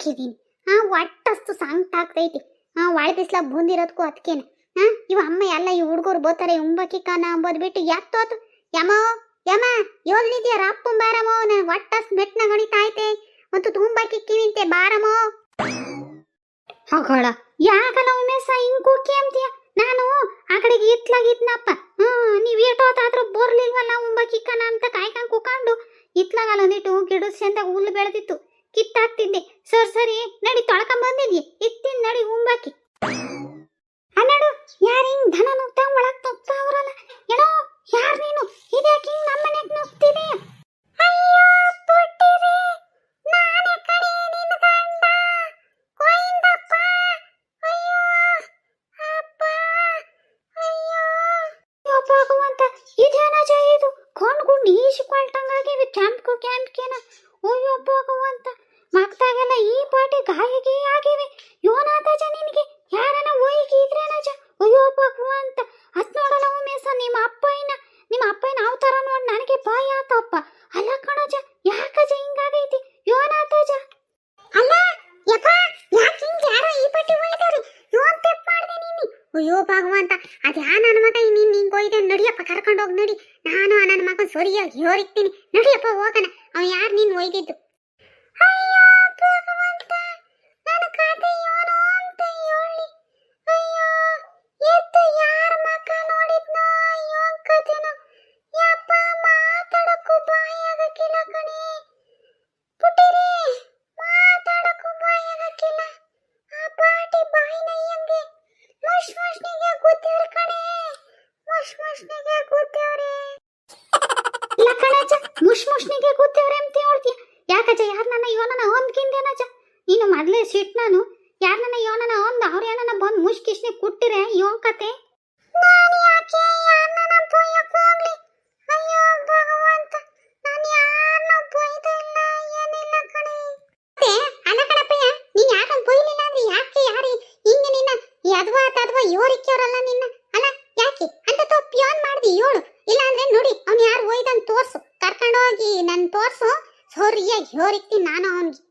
ಹಾಕಿದೀನಿ. ಹಾ ಒಟ್ಟಷ್ಟು ಸಾಂಗ್ ತಾಕ್ತೈತಿ ಹಾ ಒಳ ಬಿಸ್ಲಾಗ ಬಂದಿರೋದಕ್ಕೂ ಅದಕ್ಕೇನೆ ಹಾ ಇವ ಅಮ್ಮ ಎಲ್ಲ ಈ ಹುಡುಗರು ಬೋತಾರೆ ಉಂಬಕಿ ಕಾನ ಅಂಬೋದ್ ಬಿಟ್ಟು ಎತ್ತೋತು ಯಮೋ, ಯಮ ಯೋಲ್ನಿದ್ಯ ರಾಪ್ಪು ಬಾರಮೋ, ನನ್ ಒಟ್ಟಷ್ಟು ಮೆಟ್ನ ಗಣಿತಾ ಐತೆ ಮತ್ತು ತುಂಬಕ್ಕಿ ಕಿವಿಂತೆ ಬಾರಮೋ. ಹಾಗಳ ಯಾಕಲ್ಲ ಉಮೇಶ ನಾನು ಆ ಕಡೆಗೆ ಇತ್ಲಾಗಿದ್ನಪ್ಪ. ಹ್ಮ್, ನೀವ್ ಏಟೋತಾದ್ರೂ ಬೋರ್ಲಿಲ್ವಲ್ಲ ಉಂಬಕಿ ಕನ ಅಂತ ಕಾಯ್ಕೊಂಡ್ ಕೂಕೊಂಡು ಇತ್ಲಾಗಲ್ಲ ಒಂದಿಟ್ಟು ಗಿಡದ ಚಂದ ಹುಲ್ಲು ಬೆಳೆದಿತ್ತು. ಕಿತ್ತಾಕ್ತಿದ್ದೆ. ಸರ್, ಸರಿ, ನಡಿ ತೊಳ್ಕೊಂಡ್ ಬಂದಿದ್ಯೆ ಇತ್ತಿನ ನಡಿ ಉಂಬಾಕಿ. ಅನ್ನಡು ಯಾರು ಹಿಂಗ್ ಧನ ನುಗ್ತಾ ಒಳಗ್ ನುಗ್ತಾ ಅವ್ರಲ್ಲ? ಏನೋ, ಯಾರ್ ನೀನು? ಇದ್ಯಾಕೆ ಹಿಂಗ್ ನಮ್ಮ ಮನೆಗ್ ನುಗ್ತಿದೆ? ಅಯ್ಯೋ, ಪುಟ್ಟಿರಿ. ನಾನೇ ಕಣೆ ನಿನ್ ಗಂಡ. ಗೋವಿಂದಪ್ಪ ಅಯ್ಯೋ, ಅಪ್ಪ. ಅಯ್ಯೋ. ಅಯ್ಯೋ, ಭಗವಂತ ಇದೇನಜ ಇದು. ಕೊಂಡ್ಕೊಂಡು ಈಸಿಕೊಳ್ತಂಗಾಗಿವೆ ಕ್ಯಾಂಪ್ಕು ಕ್ಯಾಂಪ್ಕೇನ ಅಯ್ಯೋ ಭಗವಂತ ಮಕ್ತಾಗೆಲ್ಲ ಈ ಪಾಟಿ ಗಾಯಗೆ ಆಗಿವೆ ಯೋನಾಥಜ ನಿನಗೆ ಯಾರನ ಒಯ್ಗಿ ಇದ್ರೇನಜ ಅಯ್ಯೋ ಭಗವಂತ ಅದ್ ನೋಡಲ್ಲ ಉಮೇಶ ನಿಮ್ಮ ಅಪ್ಪಯ್ಯನ ನಿಮ್ಮ ಅಪ್ಪಯ್ಯನ ಅವತಾರ ನೋಡಿ ನನಗೆ ಬಾಯಿ ಆತಪ್ಪ ಅಲ್ಲ ಕಣಜ ಯಾಕಜ ಹಿಂಗಾಗೈತಿ ಯೋನಾಥಜ ಅಲ್ಲ ಯಪ್ಪ ಯಾಕೆ ಹಿಂಗೆ ಯಾರೋ ಈ ಪಟ್ಟಿ ಒಯ್ದವ್ರಿ ಯೋನ್ ತೆಪ್ಪ ಮಾಡ್ದೆ ನೀನು ಅಯ್ಯೋ ಭಗವಂತ ಅದ್ಯಾ ನನ್ನ ಮಗ ಇನ್ನು ಹಿಂಗ್ ಹೋಯ್ದೆ ನಡಿಯಪ್ಪ, ಕರ್ಕೊಂಡು ಹೋಗಿ ನಡಿ. ನಾನು ನನ್ನ ಮಗನ್ ಸರಿಯಾಗಿ ಯೋರಿಕ್ತೀನಿ ನಡಿಯಪ್ಪ, ಹೋಗೋಣ. ಅವ ಯಾರು ನೀನ್ ಒಯ್ದಿದ್ದು? ಮುಷ್ ಮುಷ್ನಿಗೆ ಕೂತೇವ್ರೆ. ಇಲ್ಲ ಕಣಜ ಮುಷ್ ಮುಷ್ನಿಗೆ ಕೂತೇವ್ರೆ ಅಂತ ಹೇಳ್ತೀಯ. ಯಾಕಜ್ಜ, ಯಾರು ನನ್ನ ಯೋನನ ಹೊಂದ್ಕಿಂದೇನಜ್ಜ ನೀನು ಮೊದಲೇ ಸಿಟ್ ನಾನು. ಯಾರು ನನ್ನ ಯೋನನ ಹೊಂದ ಅವ್ರು ಏನನ ಬಂದು ಮುಷ್ ಕುಟ್ಟಿರೆ ಯೋನ್ ಕತೆ? ನಾನು ಯಾಕೆ ಯಾರನ್ನ ಬೈಯಕ್ ಹೋಗ್ಲಿ? ಅಯ್ಯೋ ಭಗವಂತ, ನಾನು ಯಾರನ್ನ ಬೈದು ಇಲ್ಲ ಏನಿಲ್ಲ ಕಣೆ ಅಲ್ಲ ಕಣಪ್ಪಯ್ಯ ನೀನ್ ಯಾಕಂತ ಬೈಲಿಲ್ಲ ಅಂದ್ರೆ ಯಾಕೆ ಯಾರು ಹಿಂಗೆ ನಿನ್ನ ಯದ್ವಾ ತದ್ವಾ ಯೋರಿಕ್ಯವರಲ್ಲ ನಿನ್ನ ಅಲ್ಲ ಯಾಕೆ ಅಂತ ತಪ್ಪು ಯೋನ್ ಮಾಡ್ದಿ ಯೋಳು ಇಲ್ಲ ಅಂದ್ರೆ ನೋಡಿ ಅವ್ನು ಯಾರು ಒಯ್ದಂತ ತೋರ್ಸು ಕರ್ಕೊಂಡೋಗಿ ನನ್ ತೋರ್ಸು ಯೋರಿಕ್ತೀನಿ ನಾನು ಅವನಿಗೆ.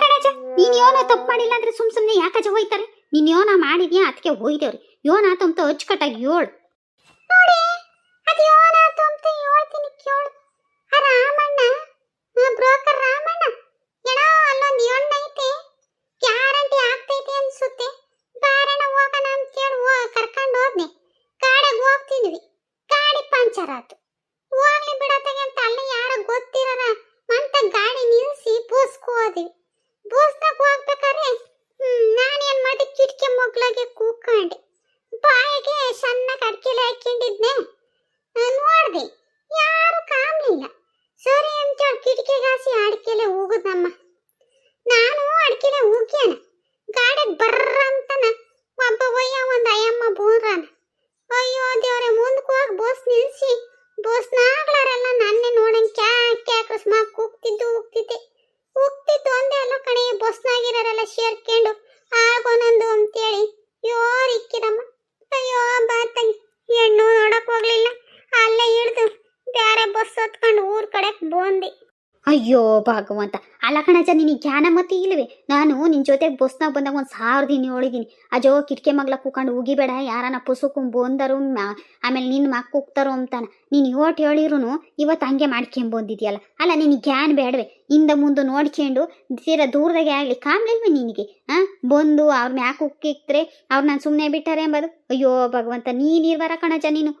ಕಣಜ, ನೀನ್ ಯೋನ ತಪ್ಪು ಮಾಡಿಲ್ಲ ಅಂದ್ರೆ ಸುಮ್ ಸುಮ್ನೆ ಯಾಕಜ ಹೋಯ್ತಾರೆ? ನೀನ್ ಯೋನ ಮಾಡಿದ್ಯಾ? ಅದಕ್ಕೆ ಹೋಯ್ದೇವ್ರಿ. ಯೋನ ತುಂಬ ಅಚ್ಚುಕಟ್ಟಾಗಿ ಯೋಳು. ನೋಡಿ, ಅದು ಯೋನ ಅಂತ ಹೇಳ್ತೀನಿ ಕೇಳು. ಆ ರಾಮಣ್ಣ, ಆ ಬ್ರೋಕರ್ ರಾಮಣ್ಣ, ಏನೋ ಅಲ್ಲೊಂದು ಹೆಣ್ಣು ಐತೆ. ಗ್ಯಾರಂಟಿ ಆಗ್ತೈತೆ ಅನ್ಸುತ್ತೆ. ಬಾರಣ ಹೋಗೋಣ ಅಂತೇಳಿ ಹೋ, ಕರ್ಕೊಂಡು ಹೋದ್ನೆ. ಗಾಡಿಗೆ ಹೋಗ್ತಿದ್ವಿ ಗಾಡಿ ಪಂಚರ್ ಆತು. ಹೋಗ್ಲಿ ಬಿಡತ್ತಗೆ ಅಂತ ಅಲ್ಲಿ ಯಾರೋ ಗೊತ್ತಿರಲ್ಲ. ಅಂತ ಗಾಡಿ ನಿಲ್ಲಿಸಿ ಬೋಸ್ಕೋ ಹೋದ್ವಿ ಬೂಸ್ದಾಗ ಹೋಗ್ಬೇಕಾದ್ರೆ ನಾನು ಏನು ಮಾಡಿದೆ? ಕಿಟಕಿ ಮಗ್ಲಾಗೆ ಕೂಕೊಂಡೆ ಬಾಯಿಗೆ ಸಣ್ಣಗೆ ಕಡ್ಕೆಲೆ ಹಾಕೊಂಡಿದ್ನೆ ನೋಡ್ದೆ ಯಾರು ಕಾಮ್ಲಿಲ್ಲ ಸರಿ ಅಂತೇಳಿ ಕಿಟಕಿಗಾಸಿ ಅಡ್ಕೆಲೆ ಹೋಗುದಮ್ಮ ನಾನು ಅಡ್ಕೆಲೆ ಹೋಗ್ಯಾನ ಗಾಡಿಗೆ ಬರ್ರ ಅಂತನ ಒಬ್ಬ ಒಯ್ಯ ಒಂದು ಅಯ್ಯಮ್ಮ ಬೂರ್ರಾನ ಅಯ್ಯೋ ದೇವ್ರೆ ಮುಂದಕ್ಕೆ ಹೋಗಿ ಬಸ್ ನಿಲ್ಸಿ ಬಸ್ನಾಗ್ಲಾರೆಲ್ಲ ನನ್ನೇ ನೋಡಂಗ್ ಕ್ಯಾಕ್ ಕ್ಯಾಕಸ್ಮಾಕ್ ಕೂಗ್ತಿದ್ದು ಹೋಗ್ತಿದ್ದೆ ಹೋಗ್ತಿದ್ದು ಒಂದೇ ಅಲ್ಲ ಕಣೆ ಬಸ್ನಾಗಿರೋರೆಲ್ಲ ಸೇರ್ಕೊಂಡು ಆಗೋನೊಂದು ಅಂತೇಳಿ ಯೋ ಇಕ್ಕಿದಮ್ಮ. ಅಯ್ಯೋ ಬಾತಾಗಿ ಹೆಣ್ಣು ನೋಡಕ್ ಹೋಗ್ಲಿಲ್ಲ. ಅಲ್ಲೇ ಹಿಡ್ದು ಬೇರೆ ಬಸ್ ಹೊತ್ಕೊಂಡು ಊರ್ ಕಡೆ ಬಂದೆ. ಅಯ್ಯೋ ಭಗವಂತ ಅಲ್ಲ ಕಣಜ ನಿನಗೆ ಜ್ಞಾನ ಮತ್ತೆ ಇಲ್ವೇ ನಾನು ನಿನ್ನ ಜೊತೆಗೆ ಬಸ್ನಾಗ ಬಂದಾಗ ಒಂದು ದಿನ ಹೇಳಿದೀನಿ ಅಜೋ, ಕಿಟಕಿ ಮಗ್ಲ ಕೂಕೊಂಡು ಉಗಿಬೇಡ ಯಾರನ್ನ ಪುಸುಕು ಬಂದರು ಆಮೇಲೆ ನಿನ್ನ ಮಕ್ಕ ಕೂಗ್ತಾರೋ ಅಂತಾನೆ. ನೀನು ಇವತ್ತು ಹೇಳಿರೂ ಇವತ್ತು ಹಂಗೆ ಮಾಡ್ಕೊಂಬಂದಿದ್ಯಲ್ಲ ಅಲ್ಲ ನಿನಗೆ ಜ್ಞಾನ ಬೇಡವೆ? ಹಿಂದೆ ಮುಂದೆ ನೋಡ್ಕೊಂಡು ತೀರಾ ದೂರದಾಗೆ ಆಗಲಿ ಕಾಮ್ಲಿಲ್ವೇ ನಿನಗೆ? ಹಾಂ ಬಂದು ಅವ್ರ ಮ್ಯಾಕ್ ಉಕ್ಕಿಕ್ತರೆ ಅವ್ರು ನಾನು ಸುಮ್ಮನೆ ಬಿಟ್ಟಾರೆ ಎಂಬುದು ಅಯ್ಯೋ ಭಗವಂತ, ನೀನು ಇರ್ವಾರ ಕಣಜ ನೀನು.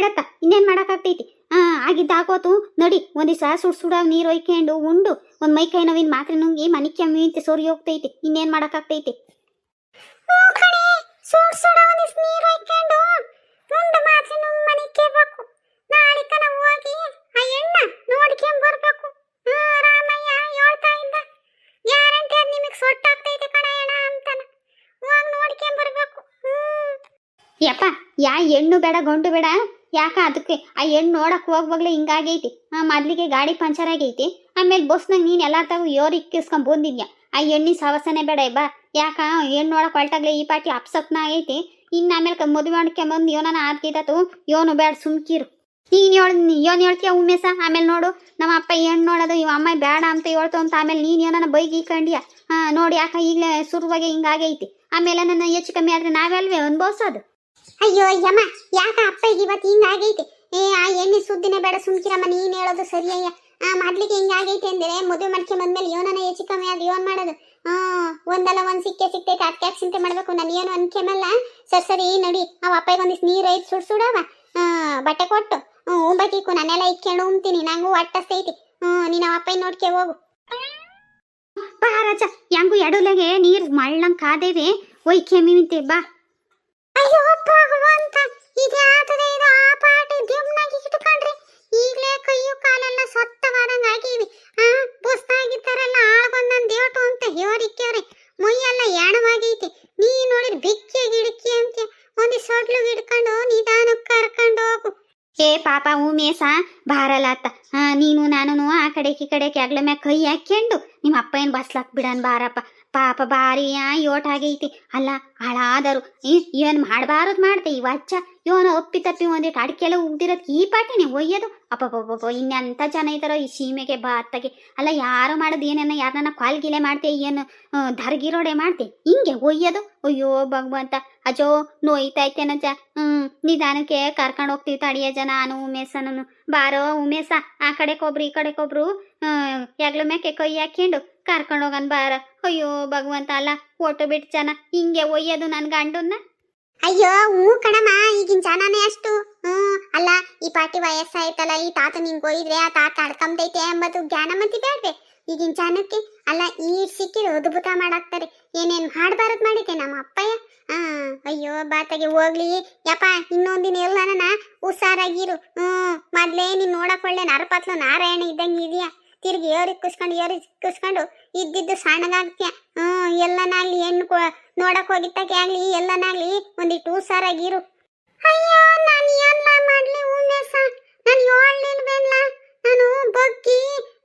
ಬಿಡತ್ತ ಇನ್ನೇನು ಮಾಡೋಕ್ಕಾಗ್ತೈತಿ? ಹಾಂ ಆಗಿದ್ದ ಆಗೋತು. ನಡಿ ಒಂದಿವ್ಸ ಸುಡ್ ಸುಡ ನೀರು ಒಯ್ಕೊಂಡು ಉಂಡು. ಒಂದು ಮೈ ಕೈ ನೋವಿನ ಮಾತ್ರೆ ನುಂಗಿ ಮನೆ ಕೆಮ್ಮಿ ಅಂತ ಸೋರಿ ಹೋಗ್ತೈತಿ. ಇನ್ನೇನು ಮಾಡೋಕ್ಕಾಗ್ತೈತಿ? ಯಪ್ಪ ಯಾ ಹೆಣ್ಣು ಬೇಡ ಗಂಡು ಬೇಡ. ಯಾಕ ಅದಕ್ಕೆ? ಆ ಹೆಣ್ಣು ನೋಡಕ್ ಹೋಗ್ವಾಗ್ಲೇ ಹಿಂಗಾಗೈತಿ. ಮೊದ್ಲಿಗೆ ಗಾಡಿ ಪಂಚರ್ ಆಗೈತಿ. ಆಮೇಲೆ ಬಸ್ನಾಗ ನೀನು ಎಲ್ಲ ತಾವು ಯೋರ್ ಇಕ್ಕಿಸ್ಕೊಂಡ್ ಬಂದಿದ್ಯಾ? ಆ ಹೆಣ್ಣಿನ ಸವಸನೆ ಬೇಡ, ಬಾ. ಯಾಕ? ಹೆಣ್ಣು ನೋಡಕ್ ಹೊಲ್ಟಾಗ್ಲೇ ಈ ಪಾಟಿ ಅಪ್ಸಪ್ನ ಆಗೈತಿ. ಇನ್ನು ಆಮೇಲೆ ಮದುವೆ ಮಾಡ್ಕೊಂಬಂದು ಯೋನ ಆದ್ಗಿದತು ಯೋನು ಬೇಡ ಸುಮ್ಕಿರು. ನೀನು ಹೇಳ್ ಯೋನ್ ಹೇಳ್ತೀಯ ಉಮೇಶ? ಆಮೇಲೆ ನೋಡು. ನಮ್ಮ ಅಪ್ಪ ಹೆಣ್ಣು ನೋಡೋದು, ಇವ ಅಮ್ಮ ಬೇಡ ಅಂತ ಹೇಳ್ತು ಅಂತ ಆಮೇಲೆ ನೀನು ಏನನ ಬೈಗಿ ಹಾ ನೋಡಿ, ಯಾಕ ಈಗಲೇ ಶುರುವಾಗೆ ಹಿಂಗಾಗೈತಿ. ಆಮೇಲೆ ನನ್ನ ಹೆಚ್ಚು ಕಮ್ಮಿ ಆದ್ರೆ ನಾವೆಲ್ವೇ ಅನ್ಭವಿಸೋದು? ಅಯ್ಯೋ, ಅಯ್ಯಮ್ಮ, ಯಾಕ ಅಪ್ಪಗೆ ಇವತ್ತು ಹಿಂಗಾಗೈತೆ? ಏ, ಆ ಎಣ್ಣೆ ಸುದ್ದಿನೇ ಬೇಡ ಸುಮ್ಕಿರಮ್ಮ, ನೀನ್ ಹೇಳೋದು ಸರಿಯಯ್ಯ ಆ ಮೊದ್ಲಿಗೆ ಹಿಂಗಾಗೈತೆ ಅಂದ್ರೆ ಮದುವೆ ಮಾಡ್ಕೆ ಬಂದ್ಮೇಲೆ ಯೋನನ ಹೆಚ್ಚು ಕಮ್ಮಿ ಅದು ಯೋನ್ ಮಾಡೋದು. ಹಾ ಒಂದಲ್ಲ ಒಂದ್ ಸಿಕ್ಕೆ ಸಿಕ್ತೈತೆ ಅದಕ್ಕೆ ಯಾಕೆ ಚಿಂತೆ ಮಾಡ್ಬೇಕು? ನಾನು ಏನು ಅನ್ಕೆಮಲ್ಲ ಸರ್, ಸರಿ ನಡಿ ಅವ ಅಪ್ಪಗೆ ಒಂದಿಷ್ಟು ನೀರು ಐದು ಸುಡ್ ಸುಡವ. ಆ, ಬಟ್ಟೆ ಕೊಟ್ಟು. ಹ್ಞೂ ಉಂಬಕಿಕ್ಕು ನಾನೆಲ್ಲ ಇಕ್ಕೊಂಡು ಉಂಬ್ತೀನಿ, ನಂಗೂ ಅಟ್ಟಸ್ತೈತಿ ಹ್ಞೂ ನೀನು ಅವ ಅಪ್ಪಗೆ ನೋಡ್ಕೆ ಹೋಗು. ಬಾ, ರಾಜ, ಹೆಂಗು ಎಡಲೆಗೆ ನೀರು ಮಳ್ಳಂಗ್ ಕಾದೇವೆ. ಒಯ್ ಕೆಮ್ಮಿಂತೆ ಬಾ. ಅಯ್ಯೋ ಭಗವಂತ ಇದ್ಯಾತದೆ ಇದು ಆ ಪಾಟಿ ದಿಮ್ನಾಗಿ ಇಟ್ಕೊಂಡ್ರಿ ಈಗ್ಲೇ ಕೈಯು ಕಾಲೆಲ್ಲ ಸೊತ್ತವಾದಂಗ ಆಗಿವಿ ಆ ಬುಸ್ತಾಗಿತ್ತಾರಲ್ಲ ಆಳ್ಗೊಂದನ್ ದೇವಟು ಅಂತ ಹೇರಿಕ್ಯವ್ರೆ ಮೈಯೆಲ್ಲ ಎಣವಾಗೈತಿ ನೀ ನೋಡಿದ್ರೆ ಬಿಕ್ಕಿ ಗಿಡಕಿ ಅಂತ ಒಂದಿ ಸೊಡ್ಲು ಹಿಡ್ಕೊಂಡು ನಿಧಾನಕ್ಕೆ ಕರ್ಕೊಂಡು ಹೋಗು ಏ ಉಮೇಶ ಬಾರಲಾತ. ನೀನು ನಾನು ಆ ಕಡೆ ಈ ಕಡೆ ಅಗ್ಲ ಮ್ಯಾಗ ಕೈ ಹಾಕ್ಯಂಡು ನಿಮ್ಮ ಅಪ್ಪ ಏನು ಬಸ್ಲಾಕ್ ಬಿಡನ್ ಬಾರಪ್ಪ. ಪಾಪ ಬಾರಿ ಆಗೈತಿ. ಅಲ್ಲ, ಹಾಳಾದರು. ಏನ್ ಮಾಡಬಾರದು ಮಾಡ್ತೆ, ಈ ವಚ್ಚ ಇವನ ಒಪ್ಪಿ ತಪ್ಪಿ ಒಂದಿಟ್ಟು ಅಡಿಕೆಲ್ಲ ಉಗ್ದಿರೋದ್ ಈ ಪಾಟಿನೇ ಒಯ್ಯೋದು. ಅಪ್ಪ ಇನ್ನೆಂತ ಜನ ಇದಾರೋ ಈ ಸೀಮೆಗೆ ಬಾತ್ತಗೆ ಅಲ್ಲ, ಯಾರು ಮಾಡೋದು ಏನೇನ ಯಾರನ್ನ ಕಾಲ್ಗಿಲೆ ಮಾಡ್ತೆ, ಏನು ಧರ್ಗಿರೋಡೆ ಮಾಡ್ತೆ. ಹಿಂಗೆ ಒಯ್ಯೋದು. ಅಯ್ಯೋ, ಭಗವಂತ. ಅಜೋ ನೋಯ್ತೈತೇನಜ್ಜ ಹ್ಮ್, ನಿಧಾನಕ್ಕೆ ಕರ್ಕೊಂಡು ಹೋಗ್ತೀವಿ ತಡಿಯ ಜನ, ನಾನು ಉಮೇಶನನು ಬಾರೋ, ಉಮೇಶ. ಆ ಕಡೆ ಕೊಬ್ರು, ಈ ಕಡೆಗೊಬ್ರು ಯಾಗ್ಲ ಮ್ಯಾಕೆ ಮೇಕೆ ಹಾಕ್ಕೊಂಡು ಕರ್ಕೊಂಡು ಹೋಗನ್ ಬಾರ. ಅಯ್ಯೋ, ಭಗವಂತ ಅಲ್ಲ, ಫೋಟೋ ಬಿಟ್ಟು ಜನ, ಹಿಂಗೆ ಒಯ್ಯೋದು ನನ್ ಗಂಡನ್ನ. ಅಯ್ಯೋ, ಹ್ಞೂ ಕಣಮ್ಮ, ಈಗಿನ ಜನನೇ ಅಷ್ಟು. ಹ್ಮ್ ಅಲ್ಲ, ಈ ಪಾಟಿ ವಯಸ್ಸಾಯ್ತಲ್ಲ, ಈ ತಾತ ನಿಂಗೆ ಒಯ್ದ್ರೆ ಆ ತಾತ ಅಡ್ಕಂಬೈತೆ ಎಂಬುದು ಜ್ಞಾನ ಮತ್ತೆ ಬೇಡ್ವೆ. ಈಗಿನ ಜನಕ್ಕೆ, ಅಲ್ಲ ಈ ಸಿಕ್ಕಿ ಅದ್ಭುತ ಮಾಡಾಕ್ತಾರೆ. ಏನೇನ್ ಮಾಡಬಾರದು ಮಾಡಿದ್ದೆ ನಮ್ಮ ಅಪ್ಪಯ್ಯ? ಆ ಅಯ್ಯೋ, ಬಾತಾಗೆ ಹೋಗ್ಲಿ. ಯಪ್ಪ ಇನ್ನೊಂದಿನ ಎಲ್ಲನ ಹುಷಾರಾಗಿರು. ಹ್ಮ್ ಮೊದ್ಲೇ ನೀನ್ ನೋಡಕ್ ಒಳ್ಳೆ ನರಪತ್ಲು ನಾರಾಯಣ ಇದ್ದಂಗೆ ಇದೆಯಾ. ತಿರ್ಗಿ ಏರಿಗೆ ಕುಸ್ಕೊಂಡು ಏರಿಗೆ ಕುಸ್ಕೊಂಡು ಇದ್ದಿದ್ದು ಸಣ್ಣಗಾಗ್ತೀಯ ಹ್ಮ್ ಎಲ್ಲನಾಗ್ಲಿ ಹೆಣ್ಣು ಕೊ- ನೋಡಕ್ ಹೋಗಿದ್ದಕ್ಕೆ ಆಗ್ಲಿ ಎಲ್ಲನಾಗ್ಲಿ ಒಂದಿಟ್ಟು ಹುಷಾರಾಗಿರು ಅಯ್ಯೋ, ನಾನು ಎಲ್ಲ ಮಾಡ್ಲಿ ಉಮೇಶ? ನಾನು ಏಳ್ನಿಲ್ವೇನ್ಲ ನಾನು ಬಗ್ಗಿ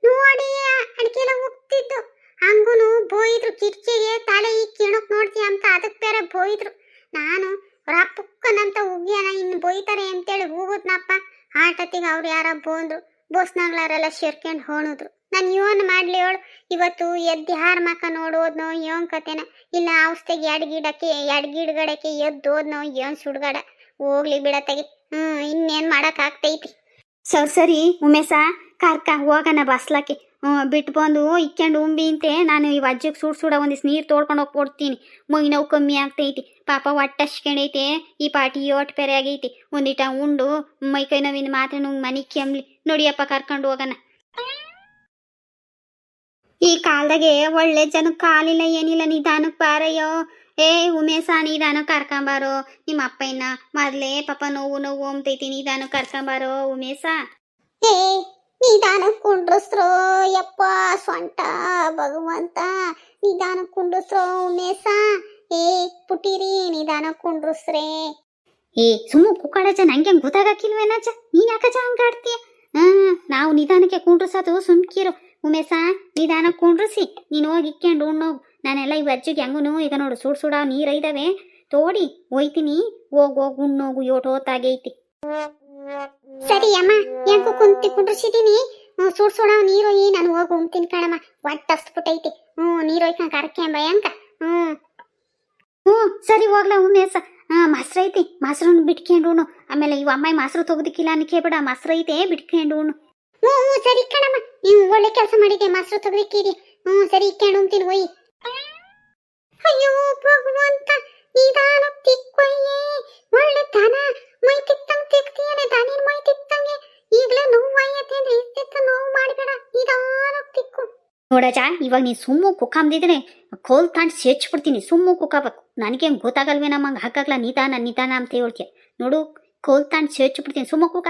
ನೋಡಿ ಅಡ್ಕೆಲ್ಲ ಹೋಗ್ತಿದ್ದು ಹಂಗೂನು ಬೋಯಿದ್ರು ಕಿಟಕಿಗೆ ತಲೆ ಈ ಕಿಣಕ್ ನೋಡ್ತೀಯ ಅಂತ ಅದಕ್ಕೆ ಬೇರೆ ಬೋಯಿದ್ರು. ನಾನು ರಪ್ಪಕ್ಕನಂತ ಉಗ್ಯಾನ, ಇನ್ನು ಬೋಯ್ತಾರೆ ಅಂತೇಳಿ ಹೋಗುದ್ನಪ್ಪ ಆಟತ್ತಿಗೆ ಅವ್ರು ಯಾರ ಬಂದ್ರು. ಬೋಸ್ನಾಗ್ಲಾರೆಲ್ಲ ಸೇರ್ಕೊಂಡು ಹೋಣಿದ್ರು. ನಾನು ಇವನ್ ಮಾಡ್ಲಿ ಅವಳು, ಇವತ್ತು ಎದ್ದು ಯಾರ ಮಕ ನೋಡೋದ್ನೋ ಏನ್ ಕತೆನ, ಇಲ್ಲ ಔಷಧಿಗೆ ಎಡ್ಗಿಡಕ್ಕೆ ಗಿಡಕ್ಕೆ ಗಿಡಗಡಕ್ಕೆ ಎದ್ದು ಹೋದ್ನೋ ಏನ್ ಸುಡ್ಗಾಡ. ಹೋಗ್ಲಿ ಬಿಡತ್ತಗೆ ಹ್ಮ್, ಇನ್ನೇನ್ ಮಾಡಕ್ ಆಗ್ತೈತಿ ಸರ್, ಸರಿ, ಉಮೇಶ, ಕಾರ್ಕ, ಹೋಗಣ ಬಸ್ಲಕ್ಕೆ. ಬಿಟ್ಟು ಬಂದು ಇಕ್ಕೊಂಡು ಉಂಬಿ ಅಂತೆ. ನಾನು ಈ ಅಜ್ಜಿಗೆ ಸುಡ್ ಸುಡ ಒಂದಿಷ್ಟು ನೀರು ತೋಡ್ಕೊಂಡು ಹೋಗಿ ಕೊಡ್ತೀನಿ ಮೈ ನೋವು ಕಮ್ಮಿ ಆಗ್ತೈತಿ. ಪಾಪ ಹೊಟ್ಟೆ ಹಚ್ಕೊಂಡೈತೆ ಈ ಪಾಟಿ ಒಟ್ಟು ಬೇರೆ ಆಗೈತಿ ಒಂದಿಟ ಉಂಡು, ಮೈ ಕೈ ನೋವಿನ ಮಾತ್ರ ನಂಗೆ ಮನೆ ಕೆಮ್ಲಿ. ನೋಡಿಯಪ್ಪ ಕರ್ಕೊಂಡು ಹೋಗೋಣ. ಈ ಕಾಲದಾಗೆ ಒಳ್ಳೆ ಜನಕ್ಕೆ ಕಾಲಿಲ್ಲ, ಏನಿಲ್ಲ ನಿಧಾನಕ್ಕೆ ಬಾರಯ್ಯೋ. ಏ, ಉಮೇಶ ನಿಧಾನ ಕರ್ಕೊಂಬಾರೋ ನಿಮ್ಮ ಅಪ್ಪಯ್ಯನ ಮೊದ್ಲೇ ಪಾಪ ನೋವು ನೋವು ಅಂಬತೈತಿ. ನಿಧಾನ ಕರ್ಕೊಂಬಾರೋ ಉಮೇಶ. ಏ ನಿಧಾನ ಕುಂಡ್ರಸ್ರೋ. ಸೊಂಟ, ಭಗವಂತ, ನಿಧಾನ ಕುಂಡ್ರಸ್ರೋ ಉಮೇಶ ಏ, ಪುಟಿರಿ, ನಿಧಾನ ಕುಂಡ್ರಸ್ರೇ. ಏ, ಸುಮ್ಮ ಕುಕ್ಕಾಡಜ ನಂಗೆ ಹಂಗೆ ಗೊತ್ತಾಗಕ್ಕಿಲ್ವೇನಜ್ಜ ನೀನ್ ಯಾಕಜ ಹಂಗಾಡ್ತೀಯ ಹಾ ನಾವು ನಿಧಾನಕ್ಕೆ ಕುಂಡ್ರಸೋದು, ಸುಮ್ಕಿರು. ಉಮೇಶ ನಿಧಾನ ಕುಂಡ್ರಸಿ. ನೀನು ಹೋಗಿ ಇಕ್ಕೊಂಡು ಉಣ್ಣೋಗು ನಾನೆಲ್ಲ ಈ ಅಜ್ಜಿಗೆ ಹೆಂಗೂ ಈಗ ನೋಡು, ಸುಡ್ ಸುಡ ನೀರ ಇದಾವೆ ತೋಡಿ ಒಯ್ತೀನಿ ಹೋಗ್ ಹೋಗ್ ಉಣ್ಣೋಗು ಯೋಟ್ ಹೊತ್ತಾಗೈತಿ ಸರಿ ಅಮ್ಮ ಯಾಕೋ ಕುಂತಿ ಕುಂಡ್ರಸಿದೀನಿ. ಹ್ಞೂ ಸುಡ್ ಸುಡ ನೀರು ಈ, ನಾನು ಹೋಗಿ ಉಮ್ತೀನಿ ಕಣಮ್ಮ. ಒಟ್ಟು ಹಸ್ಬಿಟ್ಟೈತಿ ಹ್ಞೂ ನೀರು ಒಯ್ಕೊಂಡು ಕರ್ಕೊಂಬ ಭಯಂಕ ಹ್ಞೂ ಹ್ಞೂ ಸರಿ ಹೋಗ್ಲಾ ಉಮೇಸ ಹಾ, ಮೊಸ್ರು ಐತಿ. ಮೊಸ್ರನ್ನ ಬಿಟ್ಕೊಂಡು ಆಮೇಲೆ ಇವ ಅಮ್ಮಾಯಿ ಮೊಸ್ರು ತೆಗ್ದಕ್ಕಿಲ್ಲ ಅನ್ನಕ್ಕೆ ಬಿಡ. ಮೊಸ್ರು ಐತೆ, ಬಿಟ್ಕೊಂಡು ಹ್ಞೂ ಹ್ಞೂ ಸರಿ ಕಣಮ್ಮ. ನೀವು ಒಳ್ಳೆ ಕೆಲಸ ಮಾಡಿದೆ ಮೊಸರು ತೆಗ್ದಿಕ್ಕಿರಿ ಹ್ಞೂ ಸರಿ ಇಕ್ಕೊಂಡು ಉಣ್ತೀನಿ, ಒಯ್. ಅಯ್ಯೋ, ಭಗವಂತ, ನಿಧಾನ ತಿಕ್ಕೊಯ್ಯೇ. ಒಳ್ಳೆ ದನ. ಮೈ ತಿಕ್ತಂಗ್ ತಿಕ್ತೀಯನೆ, ದನಿನ ಮೈ ತಿಕ್ತಂಗೆ. ಈಗಲೇ ನೋವು ಅಂದ್ರೆ ನೋಡಜ ಇವಾಗ ನೀನು ಸುಮ್ಮು ಕುಕ್ಕಾಂಬಿದ್ರೆ ಕೋಲ್ ತಾಂಡ್ ಸೇಚ್ಬಿಡ್ತೀನಿ. ಸುಮ್ಮು ಕುಕ್ಕಾಬೇಕು ನನಗೆ ಗೊತ್ತಾಗಲ್ವೇನಮ್ಮ ಹಾಕಾಗಲ್ಲ ನಿಧಾನ ನಿಧಾನ ಅಂತ ಹೇಳ್ತೀಯ. ನೋಡು ಕೋಲ್ ತಾಂಡ್ ಸೇಚ್ಬಿಡ್ತೀನಿ. ಸುಮ್ಮ ಕುಕ್ಕ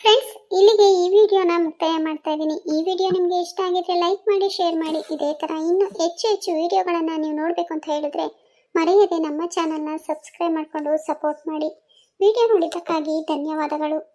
ಫ್ರೆಂಡ್ಸ್ ಇಲ್ಲಿಗೆ ಈ ವಿಡಿಯೋನ ಮುಕ್ತಾಯ ಮಾಡ್ತಾ ಇದ್ದೀನಿ ಈ ವಿಡಿಯೋ ನಿಮಗೆ ಇಷ್ಟ ಆಗಿದ್ರೆ ಲೈಕ್ ಮಾಡಿ ಶೇರ್ ಮಾಡಿ. ಇದೇ ತರ ಇನ್ನೂ ಹೆಚ್ಚು ಹೆಚ್ಚು ವಿಡಿಯೋಗಳನ್ನು ನೀವು ನೋಡ್ಬೇಕು ಅಂತ ಹೇಳಿದ್ರೆ ಮರೆಯದೆ ನಮ್ಮ ಚಾನಲ್ನ ಸಬ್ಸ್ಕ್ರೈಬ್ ಮಾಡಿಕೊಂಡು ಸಪೋರ್ಟ್ ಮಾಡಿ. ವಿಡಿಯೋ ನೋಡಿದ್ದಕ್ಕಾಗಿ ಧನ್ಯವಾದಗಳು.